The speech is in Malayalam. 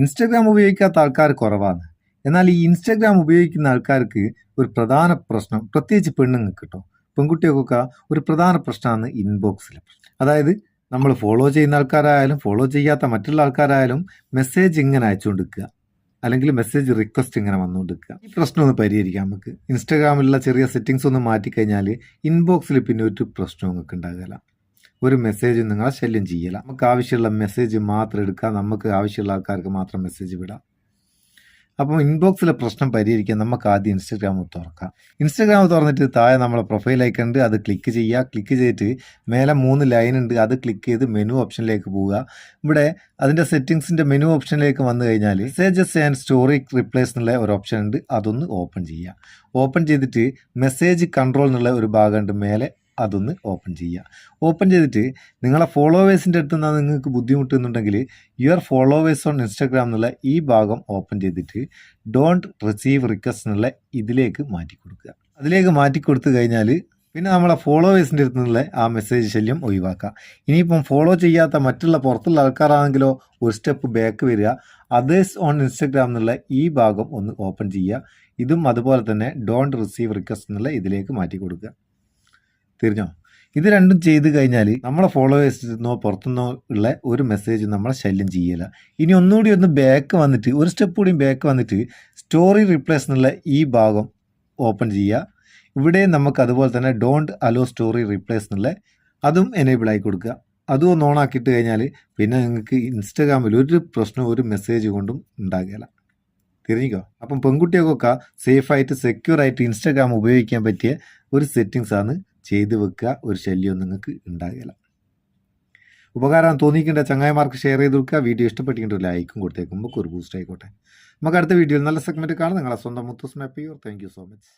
ഇൻസ്റ്റഗ്രാം ഉപയോഗിക്കാത്ത ആൾക്കാർ കുറവാണ്. എന്നാൽ ഈ ഇൻസ്റ്റഗ്രാം ഉപയോഗിക്കുന്ന ആൾക്കാർക്ക് ഒരു പ്രധാന പ്രശ്നം പ്രത്യേകിച്ച് പെണ്ണുങ്ങൾക്ക് കേട്ടോ. പെൺകുട്ടികൾക്കൊക്കെ ഒരു പ്രധാന പ്രശ്നമാണ് ഇൻബോക്സിൽ അതായത് നമ്മൾ ഫോളോ ചെയ്യുന്ന ആൾക്കാരായാലും ഫോളോ ചെയ്യാത്ത മറ്റുള്ള ആൾക്കാരായാലും മെസ്സേജ് ഇങ്ങനെ അയച്ചുകൊണ്ടിരിക്കുക. അല്ലെങ്കിൽ മെസ്സേജ് റിക്വസ്റ്റ് ഇങ്ങനെ വന്നുകൊണ്ടിരിക്കുക. ഈ പ്രശ്നം ഒന്ന് പരിഹരിക്കാം നമുക്ക്. ഇൻസ്റ്റാഗ്രാമിലുള്ള ചെറിയ സെറ്റിങ്സ് ഒന്ന് മാറ്റിക്കഴിഞ്ഞാൽ ഇൻബോക്സിൽ പിന്നെ ഒരു പ്രശ്നം നിങ്ങൾക്ക് ഉണ്ടാകില്ല. ഒരു മെസ്സേജും നിങ്ങൾ ശല്യം ചെയ്യില്ല നമുക്ക് ആവശ്യമുള്ള മെസ്സേജ് മാത്രം എടുക്കാം. നമുക്ക് ആവശ്യമുള്ള ആൾക്കാർക്ക് മാത്രം മെസ്സേജ് വിടാം. അപ്പോൾ ഇൻബോക്സിലെ പ്രശ്നം പരിഹരിക്കാൻ നമുക്ക് ആദ്യം ഇൻസ്റ്റാഗ്രാം തുറക്കാം. ഇൻസ്റ്റാഗ്രാം തുറന്നിട്ട് താഴെ നമ്മളെ പ്രൊഫൈൽ ഐക്കൺ ഉണ്ട്. അത് ക്ലിക്ക് ചെയ്യുക ക്ലിക്ക് ചെയ്തിട്ട് മേലെ മൂന്ന് ലൈൻ ഉണ്ട്. അത് ക്ലിക്ക് ചെയ്ത് മെനു ഓപ്ഷനിലേക്ക് പോവുക. ഇവിടെ അതിന്റെ സെറ്റിങ്സിന്റെ മെനു ഓപ്ഷനിലേക്ക് വന്നു കഴിഞ്ഞാൽ മെസ്സേജസ് ആൻഡ് സ്റ്റോറി റിപ്ലേസ് എന്നുള്ള ഒരു ഓപ്ഷൻ ഉണ്ട്. അതൊന്ന് ഓപ്പൺ ചെയ്യുക ഓപ്പൺ ചെയ്തിട്ട് മെസ്സേജ് കൺട്രോൾ എന്നുള്ള ഒരു ഭാഗമുണ്ട് മേലെ. അതൊന്ന് ഓപ്പൺ ചെയ്യുക ഓപ്പൺ ചെയ്തിട്ട് നിങ്ങളെ ഫോളോവേഴ്സിന്റെ അടുത്ത് നിന്നാൽ നിങ്ങൾക്ക് ബുദ്ധിമുട്ടുന്നുണ്ടെങ്കിൽ യുവർ ഫോളോവേഴ്സ് ഓൺ ഇൻസ്റ്റാഗ്രാം എന്നുള്ള ഈ ഭാഗം ഓപ്പൺ ചെയ്തിട്ട് ഡോണ്ട് റിസീവ് റിക്വസ്റ്റ് എന്നുള്ള ഇതിലേക്ക് മാറ്റി കൊടുക്കുക. അതിലേക്ക് മാറ്റി കൊടുത്തു കഴിഞ്ഞാൽ പിന്നെ നമ്മളെ ഫോളോവേഴ്സിന്റെ അടുത്ത് നിന്നുള്ള ആ മെസ്സേജ് ശല്യം ഒഴിവാക്കാം. ഇനിയിപ്പം ഫോളോ ചെയ്യാത്ത മറ്റുള്ള പുറത്തുള്ള ആൾക്കാരാണെങ്കിലോ ഒരു സ്റ്റെപ്പ് ബാക്ക് വരിക. അതേഴ്സ് ഓൺ ഇൻസ്റ്റഗ്രാം എന്നുള്ള ഈ ഭാഗം ഒന്ന് ഓപ്പൺ ചെയ്യുക. ഇതും അതുപോലെ തന്നെ ഡോണ്ട് റിസീവ് റിക്വസ്റ്റ് എന്നുള്ള ഇതിലേക്ക് മാറ്റി കൊടുക്കുക. തിരിഞ്ഞോ ഇത് രണ്ടും ചെയ്ത് കഴിഞ്ഞാൽ നമ്മളെ ഫോളോവേഴ്സിൽ നിന്നോ പുറത്തുനിന്നോ ഉള്ള ഒരു മെസ്സേജ് നമ്മളെ ശല്യം ചെയ്യില്ല ഇനി ഒന്നുകൂടി ഒന്ന് ബാക്ക് വന്നിട്ട് ഒരു സ്റ്റെപ്പ് കൂടി ബാക്ക് വന്നിട്ട് സ്റ്റോറി റിപ്ലേസ് എന്നുള്ള ഈ ഭാഗം ഓപ്പൺ ചെയ്യുക ഇവിടെ നമുക്ക് അതുപോലെ തന്നെ ഡോണ്ട് അലോ സ്റ്റോറി റിപ്ലേസ് എന്നുള്ള അതും എനേബിൾ ആയി കൊടുക്കുക. അതും ഒന്ന് ഓൺ ആക്കിയിട്ട് കഴിഞ്ഞാൽ പിന്നെ നിങ്ങൾക്ക് ഇൻസ്റ്റാഗ്രാമിൽ ഒരു പ്രശ്നവും ഒരു മെസ്സേജ് കൊണ്ടും ഉണ്ടാകില്ല തിരിഞ്ഞിക്കോ? അപ്പം പെൺകുട്ടികൾക്കൊക്കെ സേഫായിട്ട് സെക്യൂർ ആയിട്ട് ഇൻസ്റ്റാഗ്രാം ഉപയോഗിക്കാൻ പറ്റിയ ഒരു സെറ്റിങ്സ് ആണ് ചെയ്തു വെക്കുക ഒരു ശല്യവും നിങ്ങൾക്ക് ഉണ്ടാകില്ല ഉപകാരം തോന്നിക്കേണ്ട ചങ്ങായിമാർക്ക് ഷെയർ ചെയ്ത് കൊടുക്കുക വീഡിയോ ഇഷ്ടപ്പെട്ടിട്ട് ലൈക്കും കൊടുത്തേക്കും നമുക്ക് ഒരു ബൂസ്റ്റ് ആയിക്കോട്ടെ. നമുക്ക് അടുത്ത വീഡിയോയിൽ നല്ല സെഗ്മെന്റ് കാണാം. നിങ്ങളെ സ്വന്തം മുത്തൂസ് മാപ്പ് ചെയ്യോ താങ്ക് യു സോ മച്ച്